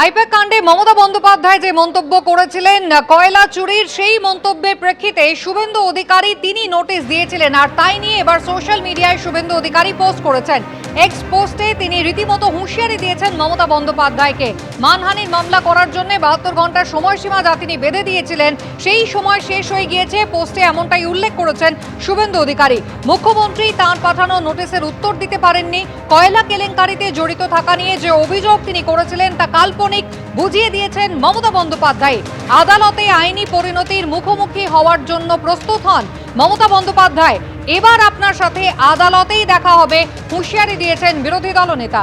I-PAC কাণ্ডে মমতা বন্দ্যোপাধ্যায় যে মন্তব্য করেছিলেন, কয়লা চুরির সেই মন্তব্যের প্রেক্ষিতে শুভেন্দু অধিকারী তিনি নোটিশ দিয়েছিলেন, আর তাই নিয়ে এবার সোশ্যাল মিডিয়ায় শুভেন্দু অধিকারী পোস্ট করেছেন। এক্স পোস্টে তিনি রীতিমতো হুঁশিয়ারি দিয়েছেন মমতা বন্দ্যোপাধ্যায়কে। মানহানির মামলা করার জন্য বাহাত্তর ঘণ্টার সময়সীমা যা তিনি বেঁধে দিয়েছিলেন, সেই সময় শেষ হয়ে গিয়েছে পোস্টে এমনটাই উল্লেখ করেছেন শুভেন্দু অধিকারী। মুখ্যমন্ত্রী তাঁর পাঠানো নোটিশের উত্তর দিতে পারেননি। কয়লা কেলেঙ্কারিতে জড়িত থাকা নিয়ে যে অভিযোগ তিনি করেছিলেন তা কাল্পনিক, বুঝিয়ে দিয়েছেন মমতা বন্দ্যোপাধ্যায়। আদালতে আইনি পরিণতির মুখোমুখি হওয়ার জন্য প্রস্তুত হন মমতা বন্দ্যোপাধ্যায়। এবার আপনার সাথে আদালতেই দেখা হবে। হুঁশিয়ারি দিয়েছেন বিরোধী দলনেতা।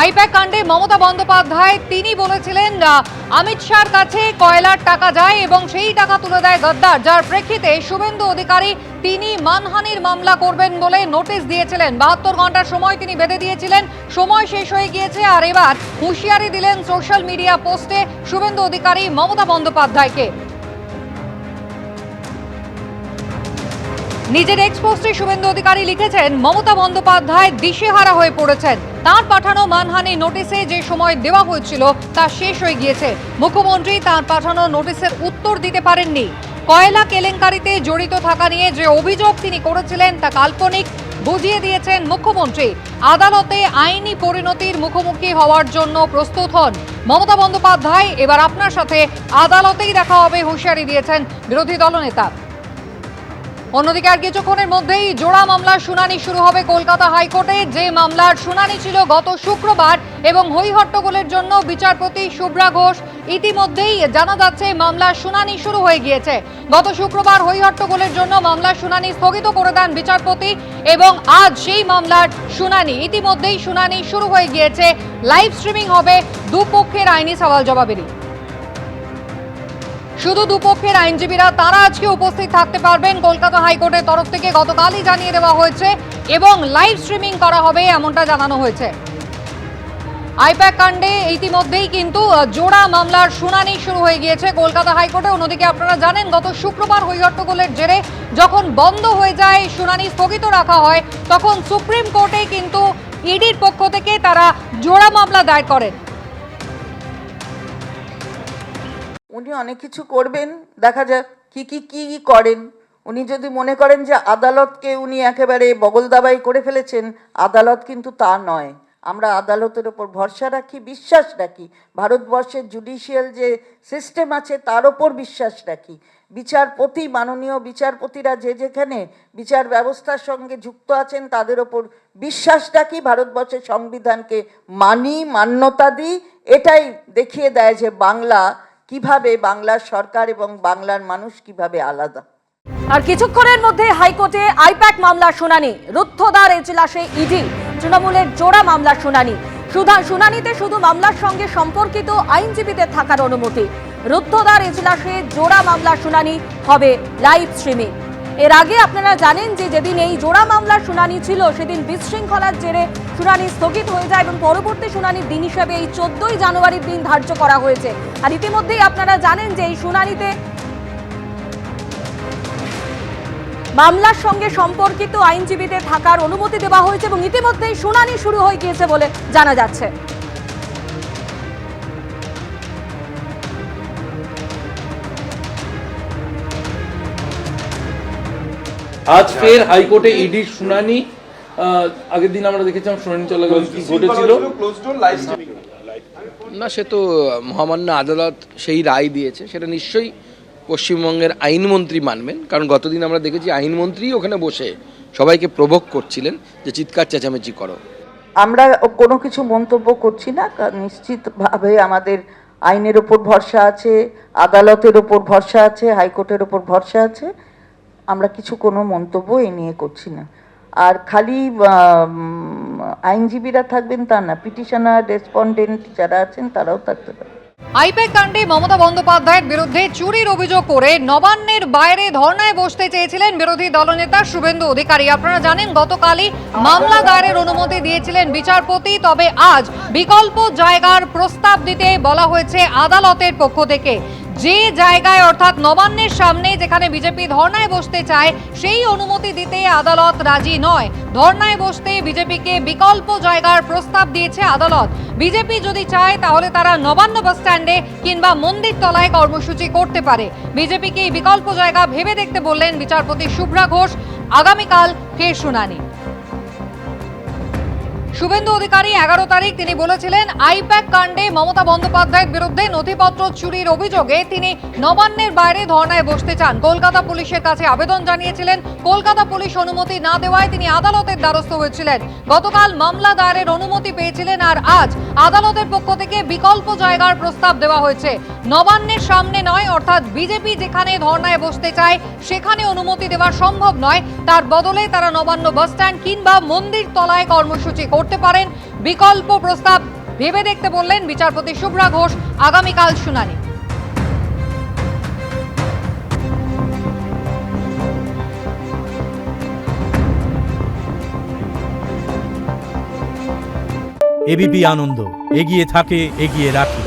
আইপ্যাক কাণ্ডে মমতা বন্দ্যোপাধ্যায়, তিনি বলেছিলেন অমিত শাহর কাছে কয়লার টাকা যায় এবং সেই টাকা তুলে দেয় গদ্দার। যার প্রেক্ষিতে শুভেন্দু অধিকারী, তিনি মানহানির মামলা করবেন বলে নোটিশ দিয়েছিলেন। বাহাত্তর ঘণ্টার সময় তিনি বেঁধে দিয়েছিলেন। সময় শেষ হয়ে গিয়েছে আর এবার হুঁশিয়ারি দিলেন সোশ্যাল মিডিয়া পোস্টে শুভেন্দু অধিকারী মমতা বন্দ্যোপাধ্যায়কে। নিজের এক্সপোস্টে শুভেন্দু অধিকারী লিখেছেন, মমতা বন্দ্যোপাধ্যায় দিশেহারা হয়ে পড়েছেন। তার পাঠানো মানহানি নোটিশে যে সময় দেওয়া হয়েছিল তা শেষ হয়ে গিয়েছে। মুখ্যমন্ত্রী তার পাঠানো নোটিশের উত্তর দিতে পারেননি। কয়লা কেলেঙ্কারিতে জড়িত থাকা নিয়ে যে অভিযোগ তিনি করেছিলেন তা কাল্পনিক, বুঝিয়ে দিয়েছেন মুখ্যমন্ত্রী। আদালতে আইনি পরিণতির মুখোমুখি হওয়ার জন্য প্রস্তুত হন। মমতা বন্দ্যোপাধ্যায়, এবার আপনার সাথে আদালতেই দেখা হবে, হুঁশিয়ারি দিয়েছেন বিরোধী দলনেতা। অন্যদিকে আর কিছুক্ষণের মধ্যেই জোড়া মামলার শুনানি শুরু হবে কলকাতা হাইকোর্টে। যে মামলার শুনানি ছিল গত শুক্রবার এবং হইহট্টগোলের জন্য বিচারপতি শুভ্রা ঘোষ, ইতিমধ্যেই জানা যাচ্ছে মামলার শুনানি শুরু হয়ে গিয়েছে। গত শুক্রবার হইহট্টগোলের জন্য মামলার শুনানি স্থগিত করে দেন বিচারপতি এবং আজ সেই মামলার শুনানি, ইতিমধ্যেই শুনানি শুরু হয়ে গিয়েছে। লাইভ স্ট্রিমিং হবে দুপক্ষের আইনি সওয়াল জবাবেরই শুধু দুপক্ষের আইনজীবীরা, তারা আজকে উপস্থিত থাকতে পারবেন। কলকাতা হাইকোর্টের তরফ থেকে গতকালই জানিয়ে দেওয়া হয়েছে এবং লাইভ স্ট্রিমিং করা হবে এমনটা জানানো হয়েছে। আইপ্যাক কাণ্ডে ইতিমধ্যেই কিন্তু জোড়া মামলার শুনানি শুরু হয়ে গিয়েছে কলকাতা হাইকোর্টে। অন্যদিকে আপনারা জানেন, গত শুক্রবার হইহট্টগোলের জেরে যখন বন্ধ হয়ে যায়, শুনানি স্থগিত রাখা হয়, তখন সুপ্রিম কোর্টে কিন্তু ইডির পক্ষ থেকে তারা জোড়া মামলা দায়ের করেন। উনি অনেক কিছু করবেন, দেখা যাক কি কি কি করেন। উনি যদি মনে করেন যে আদালতকে উনি একেবারে বগল দাবাই করে ফেলেছেন, আদালত কিন্তু তা নয়। আমরা আদালতের ওপর ভরসা রাখি, বিশ্বাস রাখি। ভারতবর্ষের জুডিশিয়াল যে সিস্টেম আছে, তার ওপর বিশ্বাস রাখি। বিচারপতি, মাননীয় বিচারপতিরা যে যেখানে বিচার ব্যবস্থার সঙ্গে যুক্ত আছেন, তাদের ওপর বিশ্বাস রাখি। ভারতবর্ষের সংবিধানকে মানি, মান্যতা দিই। এটাই দেখিয়ে দেয় যে বাংলা কীভাবে বাংলার সরকার এবং বাংলার মানুষ কীভাবে আলাদা? আর কিছুক্ষণের মধ্যে হাইকোর্টে আইপ্যাক মামলার শুনানি, রুদ্ধদ্বার এজলাসে ইডি, তৃণমূলের জোড়া মামলার শুনানি। শুনানিতে শুধু মামলার সঙ্গে সম্পর্কিত আইনজীবীদের থাকার অনুমতি। রুদ্ধদ্বার এজলাসে জোড়া মামলার শুনানি হবে লাইভ স্ট্রিমিং। এর আগে আপনারা জানেন যে যেদিন এই জোড়া মামলার শুনানি ছিল, সেদিন বিশৃঙ্খলার জেরে শুনানি স্থগিত হয়ে যায় এবং পরবর্তী শুনানির দিন হিসাবে এই চোদ্দই জানুয়ারির দিন ধার্য করা হয়েছে। আর ইতিমধ্যেই আপনারা জানেন যে এই শুনানিতে মামলার সঙ্গে সম্পর্কিত আইনজীবীদের থাকার অনুমতি দেওয়া হয়েছে এবং ইতিমধ্যেই শুনানি শুরু হয়ে গিয়েছে বলে জানা যাচ্ছে। আজ ফের হাইকোর্টে ইডির শুনানি আগের দিন আমরা দেখেছিলাম শুনানি চলে গেল কি ঘটেছিল? না সে তো মহামান্য আদালত সেই রায় দিয়েছে সেটা নিশ্চয়ই পশ্চিমবঙ্গের আইনমন্ত্রী মানবেন কারণ গতদিন আমরা দেখেছি আইনমন্ত্রী ওখানে বসে সবাইকে প্রভোগ করছিলেন যে চিৎকার চেঁচামেচি করো। আমরা কোনো কিছু মন্তব্য করছি না কারণ নিশ্চিতভাবে আমাদের আইনের ওপর ভরসা আছে আদালতের ওপর ভরসা আছে হাইকোর্টের ওপর ভরসা আছে। আমরা কিছু কোনো মন্তব্য এ নিয়ে করছি না। আর খালি আইনজীবীরা থাকবেন তা না, পিটিশনার, রেসপন্ডেন্ট যারা আছেন তারাও থাকতে পারে আইপ্যাক কাণ্ডে মমতা বন্দ্যোপাধ্যায়ের বিরুদ্ধে চুরির অভিযোগ করে নবান্নের বাইরে ধর্নায় বসতে চেয়েছিলেন বিরোধী দলনেতা শুভেন্দু অধিকারী। আপনারা জানেন, গতকালই মামলা দায়েরের অনুমতি দিয়েছিলেন বিচারপতি, তবে আজ বিকল্প জায়গার প্রস্তাব দিতে বলা হয়েছে আদালতের পক্ষ থেকে। যে জায়গায় অর্থাৎ নবান্নের সামনে যেখানে বিজেপি ধর্নায় বসতে চায়, সেই অনুমতি দিতে আদালত রাজি নয়। ধর্নায় বসতে বিজেপিকে বিকল্প জায়গার প্রস্তাব দিয়েছে আদালত। বিজেপি যদি চায়, তাহলে তারা নবান্ন বাস স্ট্যান্ডে কিংবা মন্দির তলায় কর্মসূচি করতে পারে। বিজেপিকে বিকল্প জায়গা ভেবে দেখতে বললেন বিচারপতি শুভ্রা ঘোষ। আগামীকাল ফের শুনানি। শুভেন্দু অধিকারী এগারো তারিখ তিনি বলেছিলেন, আইপ্যাক কাণ্ডে মমতা বন্দ্যোপাধ্যায়ের বিরুদ্ধে নথিপত্র চুরির অভিযোগে তিনি নবান্নের বাইরে ধর্নায় বসতে চান। কলকাতা পুলিশের কাছে আবেদন জানিয়েছিলেন, কলকাতা পুলিশ অনুমতি না দেওয়ায় তিনি আদালতের দ্বারস্থ হয়েছিলেন। গতকাল মামলা দায়েরের অনুমতি পেয়েছিলেন আর আজ আদালতের পক্ষ থেকে বিকল্প জায়গার প্রস্তাব দেওয়া হয়েছে। নবান্নের সামনে নয়, অর্থাৎ বিজেপি যেখানে ধর্নায় বসতে চায়, সেখানে অনুমতি দেওয়া সম্ভব নয়। তার বদলে তারা নবান্ন বাস স্ট্যান্ড কিংবা মন্দির তলায় কর্মসূচি করতে পারেন বিকল্প প্রস্তাব ভেবে দেখতে বললেন বিচারপতি শুভ্রা ঘোষ আগামীকাল শুনানি। এবিপি আনন্দ, এগিয়ে থাকে, এগিয়ে রাখে।